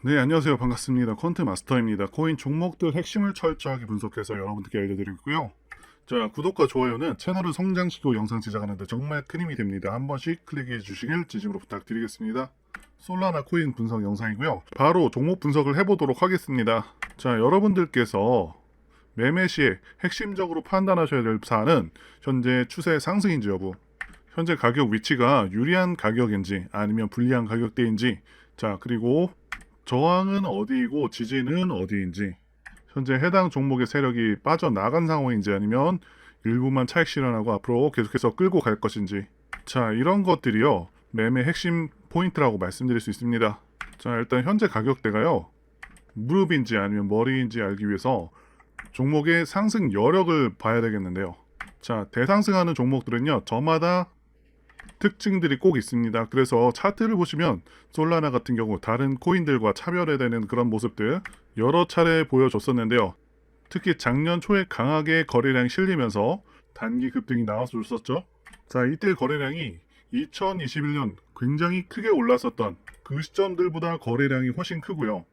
네, 안녕하세요. 반갑습니다. 컨트 마스터입니다. 코인 종목들 핵심을 철저하게 분석해서 여러분들께 알려드리고요. 자, 구독과 좋아요는 채널을 성장시키고 영상 제작하는데 정말 큰 힘이 됩니다. 한 번씩 클릭해 주시길 진심으로 부탁드리겠습니다. 솔라나 코인 분석 영상이고요. 바로 종목 분석을 해보도록 하겠습니다. 자, 여러분들께서 매매 시에 핵심적으로 판단하셔야 될 사안은 현재 추세 상승인지 여부, 현재 가격 위치가 유리한 가격인지 아니면 불리한 가격대인지, 자, 그리고 저항은 어디이고 지지는 어디인지. 현재 해당 종목의 세력이 빠져나간 상황인지 아니면 일부만 차익 실현하고 앞으로 계속해서 끌고 갈 것인지. 자 이런 것들이요. 매매 핵심 포인트라고 말씀드릴 수 있습니다. 자 일단 현재 가격대가요. 무릎인지 아니면 머리인지 알기 위해서 종목의 상승 여력을 봐야 되겠는데요. 자 대상승하는 종목들은요. 저마다 특징들이 꼭 있습니다. 그래서 차트를 보시면 솔라나 같은 경우 다른 코인들과 차별화되는 그런 모습들 여러 차례 보여줬었는데요. 특히 작년 초에 강하게 거래량이 실리면서 단기 급등이 나왔었죠. 자, 이때 거래량이 2021년 굉장히 크게 올랐었던 그 시점들보다 거래량이 훨씬 크고요.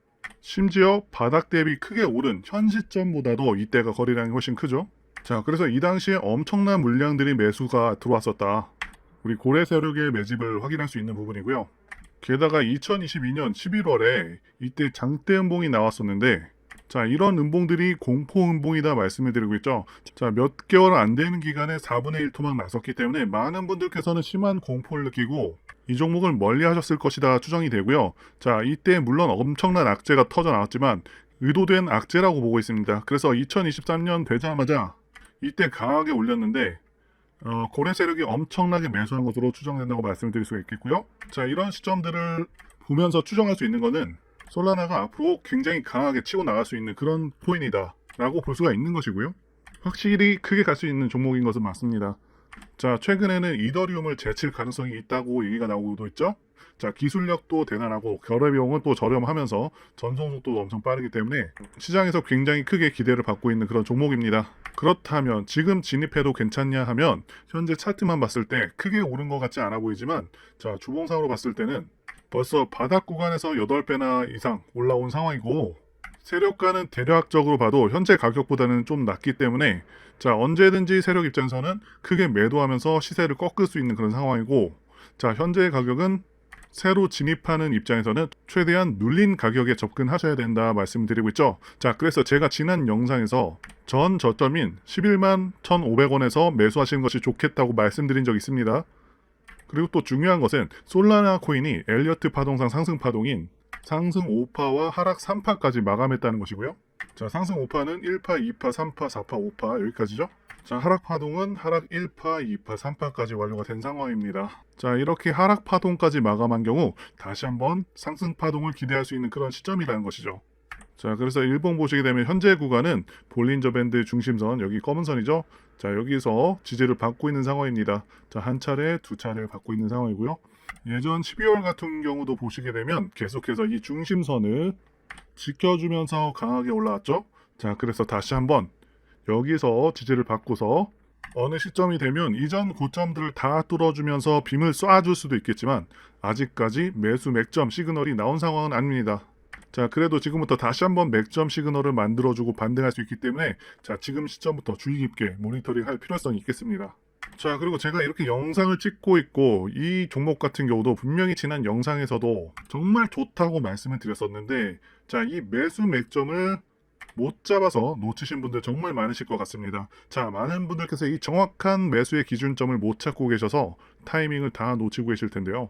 심지어 바닥 대비 크게 오른 현 시점보다도 이때가 거래량이 훨씬 크죠. 자, 그래서 이 당시에 엄청난 물량들이 매수가 들어왔었다. 우리 고래 세력의 매집을 확인할 수 있는 부분이고요. 게다가 2022년 11월에 이때 장대 음봉이 나왔었는데 자 이런 음봉들이 공포 음봉이다 말씀을 드리고 있죠. 자 몇 개월 안 되는 기간에 4분의 1 토막 났었기 때문에 많은 분들께서는 심한 공포를 느끼고 이 종목을 멀리 하셨을 것이다 추정이 되고요. 자 이때 물론 엄청난 악재가 터져 나왔지만 의도된 악재라고 보고 있습니다. 그래서 2023년 되자마자 이때 강하게 올렸는데 어, 고래 세력이 엄청나게 매수한 것으로 추정된다고 말씀드릴 수가 있겠고요. 자, 이런 시점들을 보면서 추정할 수 있는 거는 솔라나가 앞으로 굉장히 강하게 치고 나갈 수 있는 그런 포인이다라고 볼 수가 있는 것이고요. 확실히 크게 갈 수 있는 종목인 것은 맞습니다. 자, 최근에는 이더리움을 제칠 가능성이 있다고 얘기가 나오고 있죠. 자, 기술력도 대단하고 거래 비용은 또 저렴하면서 전송 속도도 엄청 빠르기 때문에 시장에서 굉장히 크게 기대를 받고 있는 그런 종목입니다. 그렇다면 지금 진입해도 괜찮냐 하면 현재 차트만 봤을 때 크게 오른 것 같지 않아 보이지만 자, 주봉상으로 봤을 때는 벌써 바닥 구간에서 8배나 이상 올라온 상황이고 세력가는 대략적으로 봐도 현재 가격보다는 좀 낮기 때문에 자 언제든지 세력 입장에서는 크게 매도하면서 시세를 꺾을 수 있는 그런 상황이고 자 현재 가격은 새로 진입하는 입장에서는 최대한 눌린 가격에 접근하셔야 된다 말씀드리고 있죠. 자, 그래서 제가 지난 영상에서 전 저점인 11만 1,500원에서 매수하시는 것이 좋겠다고 말씀드린 적이 있습니다. 그리고 또 중요한 것은 솔라나 코인이 엘리어트 파동상 상승 파동인 상승 5파와 하락 3파까지 마감했다는 것이고요. 자, 상승 5파는 1파, 2파, 3파, 4파, 5파 여기까지죠. 자, 하락 파동은 하락 1파, 2파, 3파까지 완료가 된 상황입니다. 자, 이렇게 하락 파동까지 마감한 경우 다시 한번 상승 파동을 기대할 수 있는 그런 시점이라는 것이죠. 자, 그래서 일봉 보시게 되면 현재 구간은 볼린저 밴드 중심선 여기 검은 선이죠. 자, 여기서 지지를 받고 있는 상황입니다. 자, 한 차례, 두 차례를 받고 있는 상황이고요. 예전 12월 같은 경우도 보시게 되면 계속해서 이 중심선을 지켜주면서 강하게 올라왔죠. 자, 그래서 다시 한번 여기서 지지를 받고서 어느 시점이 되면 이전 고점들을 다 뚫어주면서 빔을 쏴줄 수도 있겠지만 아직까지 매수 맥점 시그널이 나온 상황은 아닙니다. 자, 그래도 지금부터 다시 한번 맥점 시그널을 만들어주고 반등할 수 있기 때문에 자, 지금 시점부터 주의 깊게 모니터링 할 필요성이 있겠습니다. 자, 그리고 제가 이렇게 영상을 찍고 있고 이 종목 같은 경우도 분명히 지난 영상에서도 정말 좋다고 말씀을 드렸었는데 자, 이 매수 맥점을 못 잡아서 놓치신 분들 정말 많으실 것 같습니다. 자, 많은 분들께서 이 정확한 매수의 기준점을 못 찾고 계셔서 타이밍을 다 놓치고 계실 텐데요.